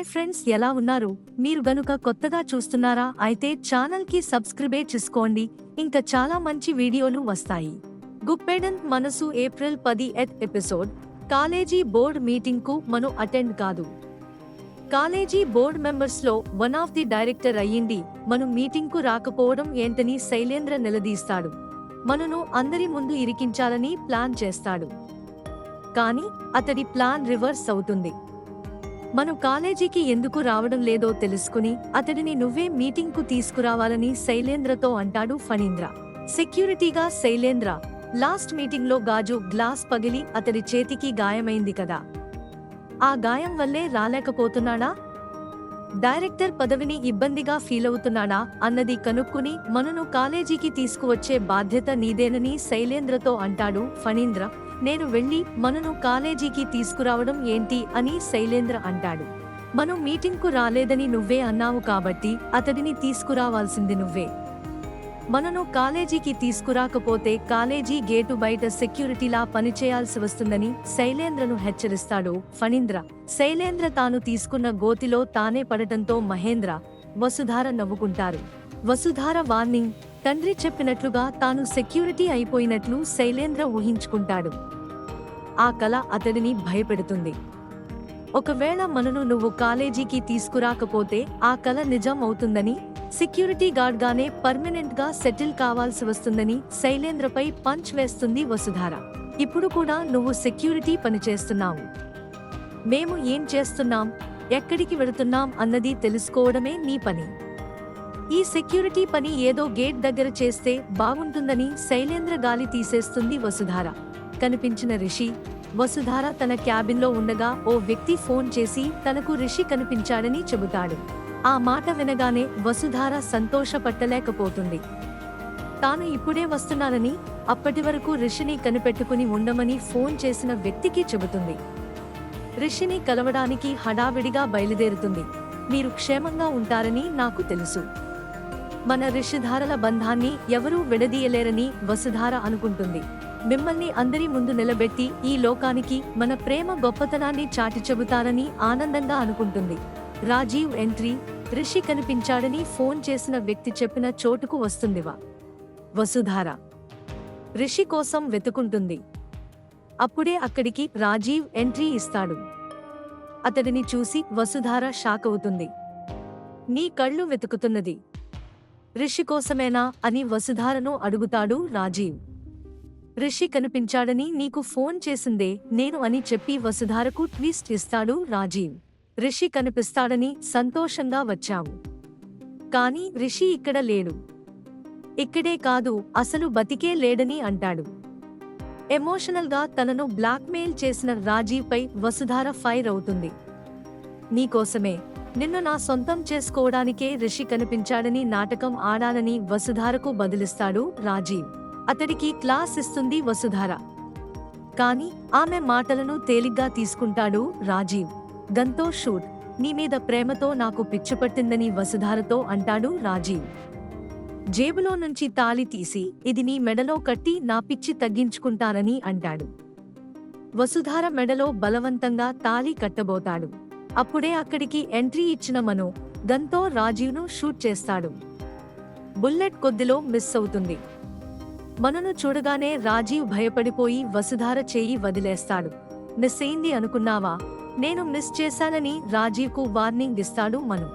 Hi friends ఎలా ఉన్నారు? మీరు గనుక కొత్తగా చూస్తున్నారా అయితే ఛానల్కి సబ్స్క్రైబే చేసుకోండి. ఇంకా చాలా మంచి వీడియోలు వస్తాయి. గుప్పెడన్ మనసు ఏప్రిల్ పది ఎత్ ఎపిసోడ్. కాలేజీ బోర్డ్ మీటింగ్కు మనం అటెండ్ కాదు. కాలేజీ బోర్డ్ మెంబర్స్లో వన్ ఆఫ్ ది డైరెక్టర్ అయ్యింది. మనం మీటింగ్కు రాకపోవడం ఏంటని శైలేంద్ర నిలదీస్తాడు. మనను అందరి ముందు ఇరికించాలని ప్లాన్ చేస్తాడు. కానీ అతడి ప్లాన్ రివర్స్ అవుతుంది. మనం కాలేజీకి ఎందుకు రావడం లేదో తెలుసుకుని అతడిని నువ్వే మీటింగ్కు తీసుకురావాలని శైలేంద్రతో అంటాడు ఫణీంద్ర. సెక్యూరిటీగా శైలేంద్ర లాస్ట్ మీటింగ్లో గాజు గ్లాస్ పగిలి అతడి చేతికి గాయమైంది కదా. ఆ గాయం వల్లే రాలేకపోతున్నాడా? డైరెక్టర్ పదవిని ఇబ్బందిగా ఫీలవుతున్నాడా అన్నది కనుక్కుని మనను కాలేజీకి తీసుకువచ్చే బాధ్యత నీదేనని శైలేంద్రతో అంటాడు ఫణీంద్ర. నేను వెళ్ళి మనను కాలేజీకి తీసుకురావడం ఏంటి అని శైలేంద్ర అంటాడు. మనం మీటింగ్కు రాలేదని నువ్వే అన్నావు కాబట్టి అతడిని తీసుకురావాల్సింది నువ్వే. మనను కాలేజీకి తీసుకురాకపోతే కాలేజీ గేటు బయట సెక్యూరిటీలా పనిచేయాల్సి వస్తుందని శైలేంద్రను హెచ్చరిస్తాడు ఫణీంద్ర. శైలేంద్ర తాను తీసుకున్న గోతిలో తానే పడటంతో మహేంద్ర వసుధార నవ్వుకుంటారు. వసుధార వార్నింగ్ తండ్రి చెప్పినట్లుగా తాను సెక్యూరిటీ అయిపోయినట్లు శైలేంద్ర ఊహించుకుంటాడు. ఆ కళ అతడిని భయపెడుతుంది. ఒకవేళ మనను నువ్వు కాలేజీకి తీసుకురాకపోతే ఆ కళ నిజం అవుతుందని సెక్యూరిటీ గార్డ్గానే పర్మనెంట్గా సెటిల్ కావాల్సి వస్తుందని శైలేంద్రపై పంచ్ వేస్తుంది వసుధార. ఇప్పుడు కూడా నువ్వు సెక్యూరిటీ పనిచేస్తున్నావు. మేము ఏం చేస్తున్నాం? ఎక్కడికి వెళుతున్నాం అన్నది తెలుసుకోవడమే నీ పని. ఈ సెక్యూరిటీ పని ఏదో గేట్ దగ్గర చేస్తే బాగుంటుందని శైలేంద్ర గాలి తీసేస్తుంది వసుధార. కనిపించిన రిషి వసుధార తన క్యాబిన్లో ఉండగా ఓ వ్యక్తి ఫోన్ చేసి తనకు రిషి కనిపించాడని చెబుతాడు. ఆ మాట వినగానే వసుధార సంతోషపట్టలేకపోతుంది. తాను ఇప్పుడే వస్తున్నానని అప్పటి వరకు రిషిని కనిపెట్టుకుని ఉండమని ఫోన్ చేసిన వ్యక్తికి చెబుతుంది. రిషిని కలవడానికి హడావిడిగా బయలుదేరుతుంది. మీరు క్షేమంగా ఉంటారని నాకు తెలుసు. మన రిషిధారల బంధాన్ని ఎవరూ విడదీయలేరని వసుధార అనుకుంటుంది. మిమ్మల్ని అందరి ముందు నిలబెట్టి ఈ లోకానికి మన ప్రేమ గొప్పతనాన్ని చాటి చెబుతారని ఆనందంగా అనుకుంటుంది. రాజీవ్ ఎంట్రీ రిషి కనిపించాడని ఫోన్ చేసిన వ్యక్తి చెప్పిన చోటుకు వస్తుందివా. వసుధార రిషి కోసం వెతుకుంటుంది. అప్పుడే అక్కడికి రాజీవ్ ఎంట్రీ ఇస్తాడు. అతడిని చూసి వసుధార షాక్ అవుతుంది. నీ కళ్ళు వెతుకుతున్నది. రిషి కోసమేనా అని వసుధారను అడుగుతాడు రాజీవ్. రిషి కనిపించాడని నీకు ఫోన్ చేసిందే నేను అని చెప్పి వసుధారకు ట్విస్ట్ ఇస్తాడు రాజీవ్. రిషి కనిపిస్తాడని సంతోషంగా వచ్చావు. కానీ రిషి ఇక్కడ లేడు. ఇక్కడే కాదు అసలు బతికే లేడని అంటాడు. ఎమోషనల్గా తనను బ్లాక్మెయిల్ చేసిన రాజీవ్పై వసుధార ఫైర్ అవుతుంది. నీకోసమే నిన్ను నా సొంతం చేసుకోవడానికే రిషి కనిపించాడని నాటకం ఆడాలని వసుధారకు బదిలిస్తాడు రాజీవ్. అతడికి క్లాస్ ఇస్తుంది వసుధార. కాని ఆమె మాటలను తేలిగ్గా తీసుకుంటాడు రాజీవ్. గంతో షూట్. నీ మీద ప్రేమతో నాకు పిచ్చిపట్టిందని వసుధారతో అంటాడు రాజీవ్. జేబులో నుంచి తాళి తీసి ఇది నీ మెడలో కట్టి నా పిచ్చి తగ్గించుకుంటానని అంటాడు. వసుధార మెడలో బలవంతంగా తాళి కట్టబోతాడు. అప్పుడే అక్కడికి ఎంట్రీ ఇచ్చిన మను గన్తో రాజీవ్ను షూట్ చేస్తాడు. బుల్లెట్ కొద్దిలో మిస్ అవుతుంది. మనను చూడగానే రాజీవ్ భయపడిపోయి వసుధార చేయి వదిలేస్తాడు. మిస్ అయింది అనుకున్నావా? నేను మిస్ చేశానని రాజీవ్కు వార్నింగ్ ఇస్తాడు మను.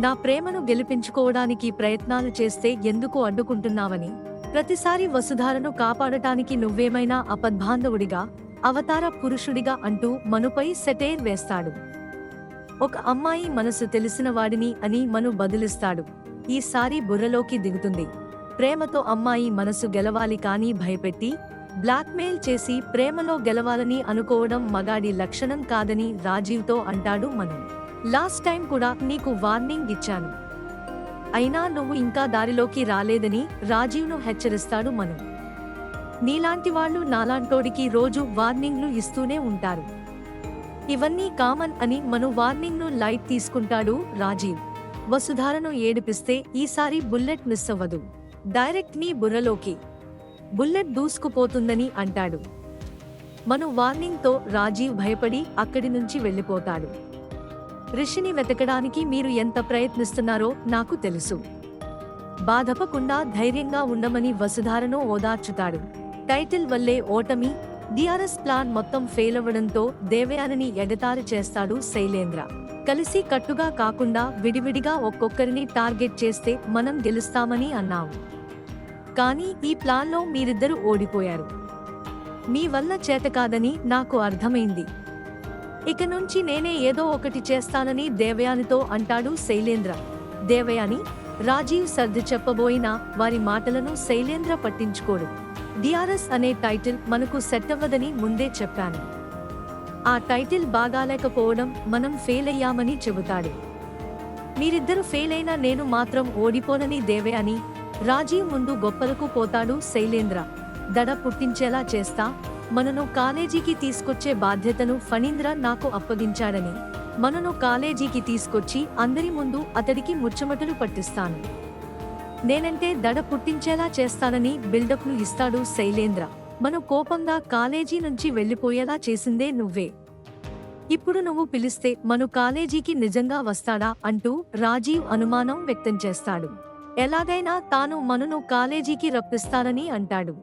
నా ప్రేమను గెలిపించుకోవడానికి ప్రయత్నాలు చేస్తే ఎందుకు అడ్డుకుంటున్నావని? ప్రతిసారి వసుధారను కాపాడటానికి నువ్వేమైనా అపద్బాంధవుడిగా అవతార పురుషుడిగా అంటూ మనుపై సెటైర్ వేస్తాడు. ఒక అమ్మాయి మనసు తెలిసిన వాడిని అని మను బదులిస్తాడు. ఈసారి బుర్రలోకి దిగుతుంది. ప్రేమతో అమ్మాయి మనసు గెలవాలి కానీ భయపెట్టి బ్లాక్మెయిల్ చేసి ప్రేమలో గెలవాలని అనుకోవడం మగాడి లక్షణం కాదని రాజీవ్తో అంటాడు మను. లాస్ట్ టైం కూడా నీకు వార్నింగ్ ఇచ్చాను. అయినా నువ్వు ఇంకా దారిలోకి రాలేదని రాజీవ్ను హెచ్చరిస్తాడు మను. నీలాంటి వాళ్ళు నాలాంటోడికి రోజు వార్నింగ్లు ఇస్తూనే ఉంటారు. ఇవన్నీ కామన్ అని మను వార్నింగ్ను లైట్ తీసుకుంటాడు రాజీవ్. వసుధారను ఏడిపిస్తే ఈసారి బుల్లెట్ మిస్ అవ్వదు. డైరెక్ట్ నీ బుర్రలోకి. బుల్లెట్ దూసుకుపోతుందని అంటాడు. మను వార్నింగ్తో రాజీవ్ భయపడి అక్కడి నుంచి వెళ్ళిపోతాడు. రిషిని వెతకడానికి మీరు ఎంత ప్రయత్నిస్తున్నారో నాకు తెలుసు. బాధపకుండా ధైర్యంగా ఉండమని వసుధారను ఓదార్చుతాడు. టైటిల్ వల్లే ఓటమి డిఆర్ఎస్ ప్లాన్ మొత్తం ఫెయిల్ అవ్వడంతో దేవయానిని ఎగతారి చేస్తాడు శైలేంద్ర. కలిసి కట్టుగా కాకుండా విడివిడిగా ఒక్కొక్కరిని టార్గెట్ చేస్తే మనం గెలుస్తామని అన్నావు కానీ ఈ ప్లాన్లో మీరిద్దరూ ఓడిపోయారు. మీ వల్ల చేతకాదని నాకు అర్థమైంది. ఇక నుంచి నేనే ఏదో ఒకటి చేస్తానని దేవయానితో అంటాడు శైలేంద్ర. దేవయాని రాజీవ్ సర్ది చెప్పబోయినా వారి మాటలను శైలేంద్ర పట్టించుకోడు. డిఆర్ఎస్ అనే టైటిల్ మనకు సెట్ అవ్వదని ముందే చెప్పాను. ఆ టైటిల్ బాగాలేకపోవడం మనం ఫెయిల్ అయ్యామని చెబుతాడు. మీరిద్దరు ఫెయిల్ అయినా నేను మాత్రం ఓడిపోనని దేవే అని రాజీవ్ ముందు గొప్పలకు పోతాడు శైలేంద్ర. దడ పుట్టించేలా చేస్తా మనను కాలేజీకి తీసుకొచ్చే బాధ్యతను ఫణీంద్ర నాకు అప్పగించాడని మనను కాలేజీకి తీసుకొచ్చి అందరి ముందు అతడికి ముచ్చమటలు పట్టిస్తాను. నేనంటే దడ పుట్టించేలా చేస్తానని బిల్డప్ను ఇస్తాడు శైలేంద్ర. మన కోపంగా కాలేజీ నుంచి వెళ్ళిపోయేలా చేసిందే నువ్వే. ఇప్పుడు నువ్వు పిలిస్తే మను కాలేజీకి నిజంగా వస్తాడా అంటూ రాజీవ్ అనుమానం వ్యక్తం చేస్తాడు. ఎలాగైనా తాను మనును కాలేజీకి రప్పిస్తానని అంటాడు.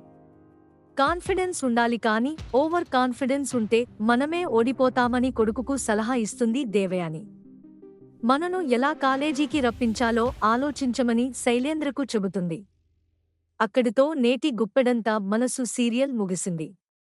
కాన్ఫిడెన్స్ ఉండాలి కానీ ఓవర్ కాన్ఫిడెన్స్ ఉంటే మనమే ఓడిపోతామని కొడుకుకు సలహా ఇస్తుంది దేవయాని. మనను ఎలా కాలేజీకి రప్పించాలో ఆలోచించమని శైలేంద్రకు చెబుతుంది. అక్కడితో నేటి గుప్పెడంతా మనసు సీరియల్ ముగిసింది.